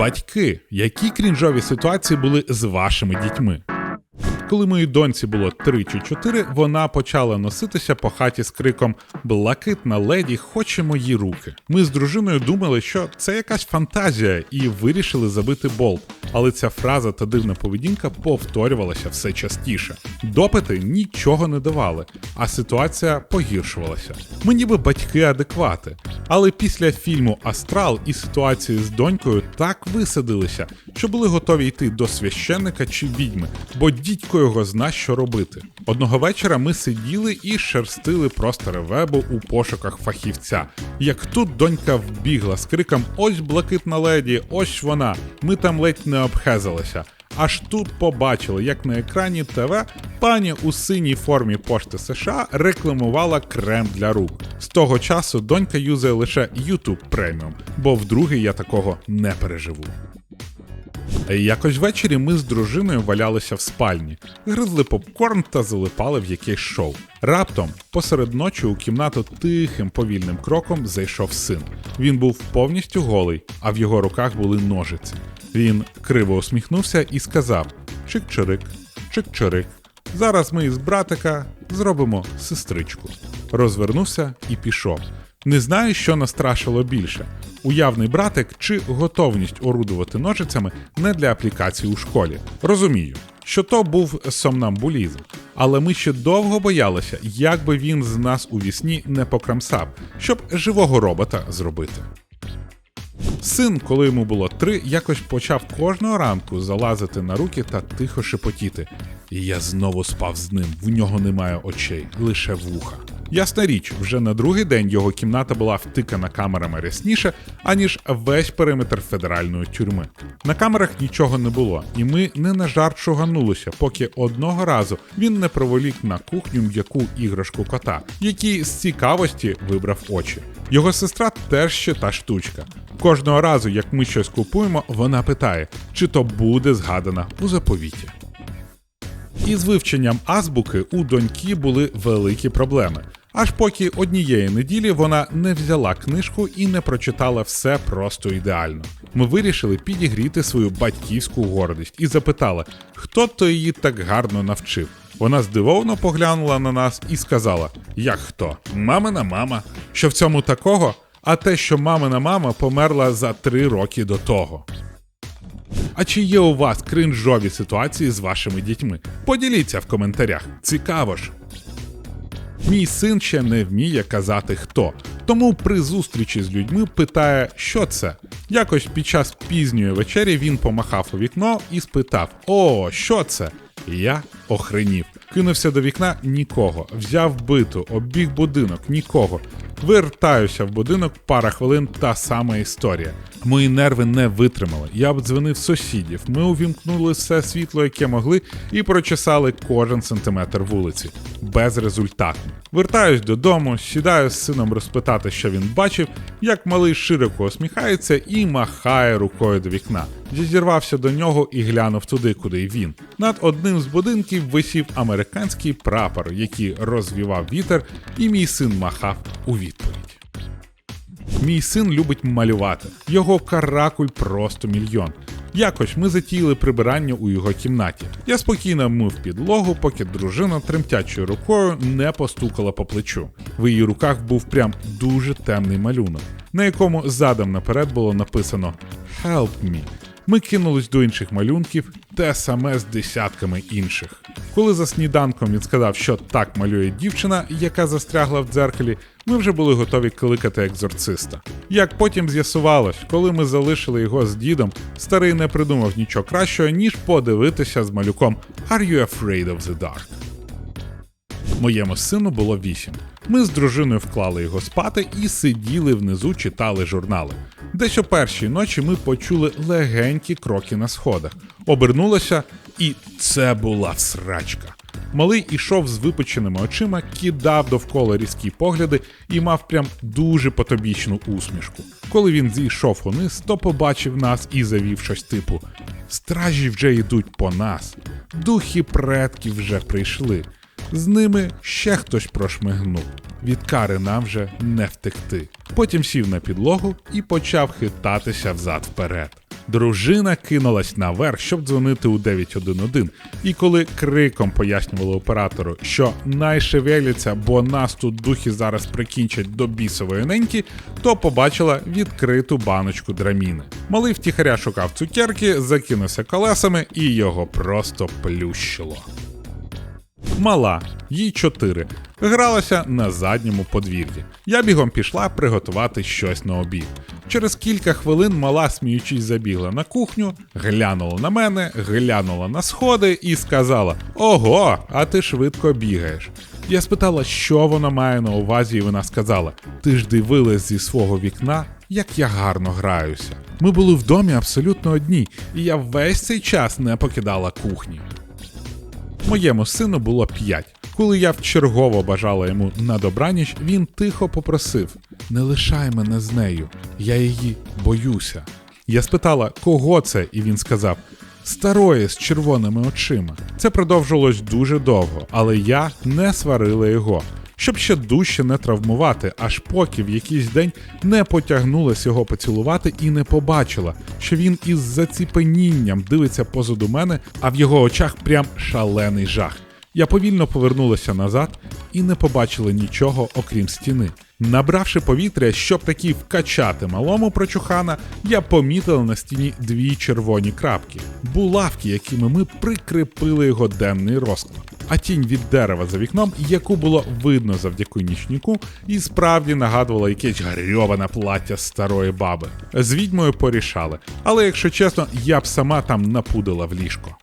Батьки, які крінжові ситуації були з вашими дітьми? Коли моїй доньці було 3 чи 4, вона почала носитися по хаті з криком Блакитна леді хоче мої руки. Ми з дружиною думали, що це якась фантазія, і вирішили забити болт. Але ця фраза та дивна поведінка повторювалася все частіше. Допити нічого не давали, а ситуація погіршувалася. Ми ніби батьки адеквати. Але після фільму Астрал і ситуації з донькою так висадилися, що були готові йти до священника чи відьми, бо дідько його зна, що робити. Одного вечора ми сиділи і шерстили простори вебу у пошуках фахівця. Як тут донька вбігла з криком Ось блакитна леді, ось вона. Ми там ледь не обхезалися. Аж тут побачили, як на екрані ТВ пані у синій формі пошти США рекламувала крем для рук. З того часу донька юзає лише YouTube преміум, бо вдруге я такого не переживу. Якось ввечері ми з дружиною валялися в спальні, гризли попкорн та залипали в якесь шоу. Раптом, посеред ночі, у кімнату тихим повільним кроком зайшов син. Він був повністю голий, а в його руках були ножиці. Він криво усміхнувся і сказав: Чик-чирик, чик-чирик. Зараз ми із братика зробимо сестричку. Розвернувся і пішов. Не знаю, що настрашило більше: уявний братик чи готовність орудувати ножицями не для аплікації у школі. Розумію, що то був сомнамбулізм, але ми ще довго боялися, як би він з нас у вісні не покрамсав, щоб живого робота зробити. Син, коли йому було три, якось почав кожного ранку залазити на руки та тихо шепотіти. І я знову спав з ним, в нього немає очей, лише вуха. Ясна річ, вже на другий день його кімната була втикана камерами рясніше, аніж весь периметр федеральної тюрми. На камерах нічого не було, і ми не на жарт шуганулися, поки одного разу він не проволік на кухню м'яку іграшку кота, який з цікавості вибрав очі. Його сестра теж ще та штучка. Кожного разу, як ми щось купуємо, вона питає, чи то буде згадана у заповіті. Із вивченням азбуки у доньки були великі проблеми. Аж поки однієї неділі вона не взяла книжку і не прочитала все просто ідеально. Ми вирішили підігріти свою батьківську гордість і запитали, хто то її так гарно навчив. Вона здивовано поглянула на нас і сказала: Як хто? Мамина мама. Що в цьому такого? А те, що мамина мама померла за три роки до того. А чи є у вас кринжові ситуації з вашими дітьми? Поділіться в коментарях. Цікаво ж. Мій син ще не вміє казати хто, тому при зустрічі з людьми питає, що це. Якось під час пізньої вечері він помахав у вікно і спитав: О, що це? Я охренів. Кинувся до вікна нікого, взяв биту, оббіг будинок, нікого. Вертаюся в будинок, пара хвилин, та сама історія. Мої нерви не витримали. Я обдзвонив сусідів. Ми увімкнули все світло, яке могли, і прочесали кожен сантиметр вулиці. Безрезультатно. Вертаюсь додому, сідаю з сином розпитати, що він бачив, як малий широко усміхається і махає рукою до вікна. Я зірвався до нього і глянув туди, куди він. Над одним з будинків висів американський прапор, який розвівав вітер, і мій син махав у відповідь. Мій син любить малювати. Його каракуль просто мільйон. Якось ми затіяли прибирання у його кімнаті. Я спокійно мив підлогу, поки дружина тремтячою рукою не постукала по плечу. В її руках був прям дуже темний малюнок, на якому задом наперед було написано Help me. Ми кинулись до інших малюнків, те саме з десятками інших. Коли за сніданком він сказав, що так малює дівчина, яка застрягла в дзеркалі, ми вже були готові кликати екзорциста. Як потім з'ясувалось, коли ми залишили його з дідом, старий не придумав нічого кращого, ніж подивитися з малюком Are you afraid of the dark? Моєму сину було вісім. Ми з дружиною вклали його спати і сиділи внизу, читали журнали. Десь о першій ночі ми почули легенькі кроки на сходах. Обернулося, і це була всрачка. Малий ішов з випеченими очима, кидав довкола різкі погляди і мав прям дуже потобічну усмішку. Коли він зійшов униз, то побачив нас і завів щось типу: Стражі вже йдуть по нас, духи предків вже прийшли. З ними ще хтось прошмигнув. Від кари нам вже не втекти. Потім сів на підлогу і почав хитатися взад вперед. Дружина кинулась наверх, щоб дзвонити у 911. І коли криком пояснювали оператору, що найшевеляться, бо нас тут духи зараз прикінчать до бісової неньки, то побачила відкриту баночку драміни. Малий втіхаря шукав цукерки, закинувся колесами і його просто плющило. Мала, їй 4. Гралася на задньому подвір'ї. Я бігом пішла приготувати щось на обід. Через кілька хвилин мала, сміючись, забігла на кухню, глянула на мене, глянула на сходи і сказала: Ого, а ти швидко бігаєш. Я спитала, що вона має на увазі, і вона сказала: Ти ж дивилась зі свого вікна, як я гарно граюся. Ми були в домі абсолютно одні, і я весь цей час не покидала кухні. Моєму сину було 5. Коли я вчергово бажала йому на добраніч, він тихо попросив: Не лишай мене з нею, я її боюся. Я спитала, кого це, і він сказав: Старої з червоними очима. Це продовжилось дуже довго, але я не сварила його. Щоб ще дужче не травмувати, аж поки в якийсь день не потягнулась його поцілувати і не побачила, що він із заціпенінням дивиться позаду мене, а в його очах прям шалений жах. Я повільно повернулася назад і не побачила нічого, окрім стіни. Набравши повітря, щоб таки вкачати малому прочухана, я помітила на стіні дві червоні крапки булавки, якими ми прикріпили його денний розклад. А тінь від дерева за вікном, яку було видно завдяки нічнику, і справді нагадувала якесь грьоване плаття старої баби. З відьмою порішали, але якщо чесно, я б сама там напудила в ліжко.